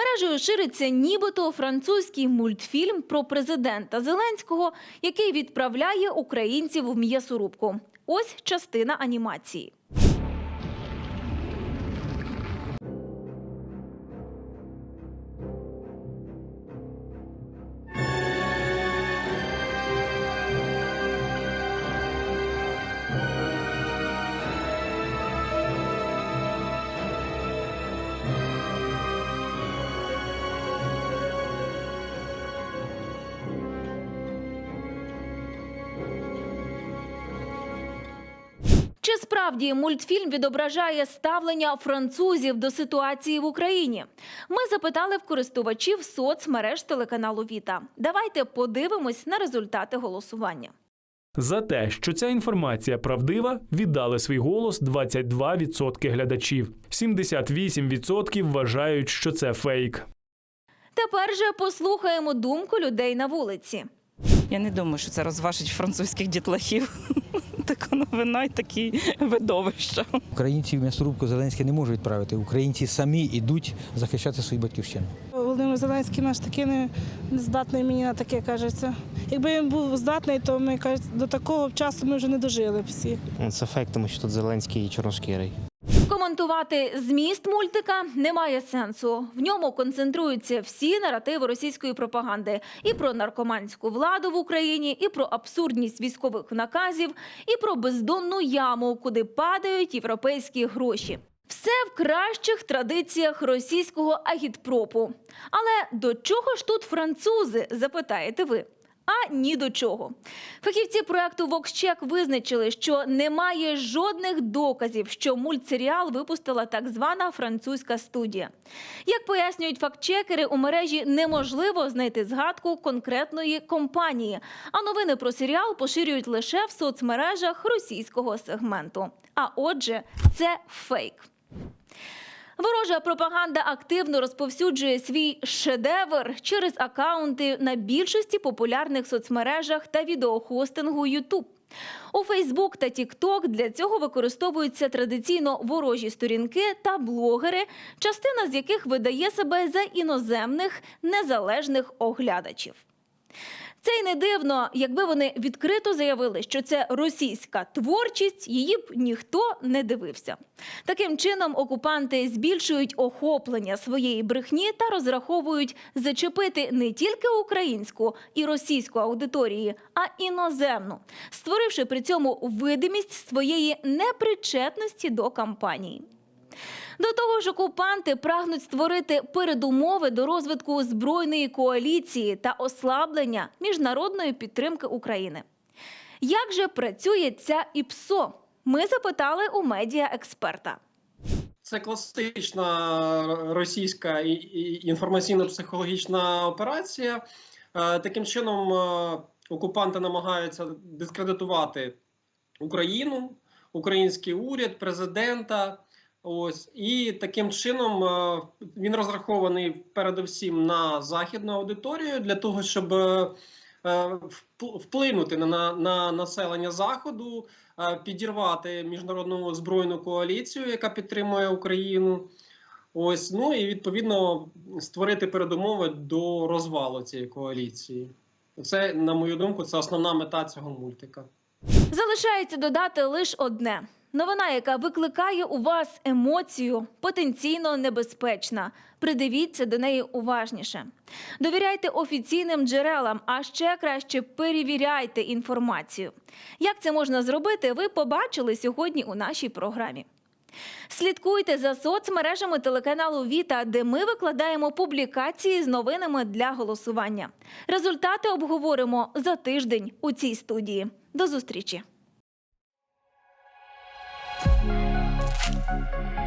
Мережею шириться нібито французький мультфільм про президента Зеленського, який відправляє українців в м'ясорубку. Ось частина анімації. Чи справді мультфільм відображає ставлення французів до ситуації в Україні? Ми запитали в користувачів соцмереж телеканалу Віта. Давайте подивимось на результати голосування. За те, що ця інформація правдива, віддали свій голос 22% глядачів. 78% вважають, що це фейк. Тепер же послухаємо думку людей на вулиці. Я не думаю, що це розважить французьких дітлахів. Така новина і такі видовища. Українців в м'ясорубку Зеленський не може відправити. Українці самі йдуть захищати свою батьківщину. Володимир Зеленський наш такий не, не здатний мені на таке кажеться. Якби він був здатний, то ми кажуть, до такого часу ми вже не дожили б всі. Це факт, тому що тут Зеленський і чорношкірий. Коментувати зміст мультика немає сенсу. В ньому концентруються всі наративи російської пропаганди і про наркоманську владу в Україні, і про абсурдність військових наказів, і про бездонну яму, куди падають європейські гроші. Все в кращих традиціях російського агітпропу. Але до чого ж тут французи? запитаєте ви. А ні до чого. Фахівці проекту VoxCheck визначили, що немає жодних доказів, що мультсеріал випустила так звана французька студія. Як пояснюють фактчекери, у мережі неможливо знайти згадку конкретної компанії, а новини про серіал поширюють лише в соцмережах російського сегменту. А отже, це фейк. Ворожа пропаганда активно розповсюджує свій шедевр через акаунти на більшості популярних соцмережах та відеохостингу YouTube. У Фейсбук та TikTok для цього використовуються традиційно ворожі сторінки та блогери, частина з яких видає себе за іноземних незалежних оглядачів. Це й не дивно, якби вони відкрито заявили, що це російська творчість, її б ніхто не дивився. Таким чином, окупанти збільшують охоплення своєї брехні та розраховують зачепити не тільки українську і російську аудиторії, а іноземну, створивши при цьому видимість своєї непричетності до кампанії. До того ж, окупанти прагнуть створити передумови до розвитку збройної коаліції та ослаблення міжнародної підтримки України. Як же працює ця ІПСО? Ми запитали у медіа експерта. Це класична російська інформаційно-психологічна операція. Е, Таким чином, е, окупанти намагаються дискредитувати Україну, український уряд, президента. Ось і таким чином е, він розрахований передусім на західну аудиторію для того, щоб е, е, вплинути на, на, на населення заходу, підірвати міжнародну збройну коаліцію, яка підтримує Україну. Ось ну і відповідно створити передумови до розвалу цієї коаліції. Це, на мою думку, це основна мета цього мультика. Залишається додати лише одне. Новина, яка викликає у вас емоцію, потенційно небезпечна. Придивіться до неї уважніше. Довіряйте офіційним джерелам, а ще краще перевіряйте інформацію. Як це можна зробити, ви побачили сьогодні у нашій програмі. Слідкуйте за соцмережами телеканалу Віта, де ми викладаємо публікації з новинами для голосування. Результати обговоримо за тиждень у цій студії. До зустрічі! Música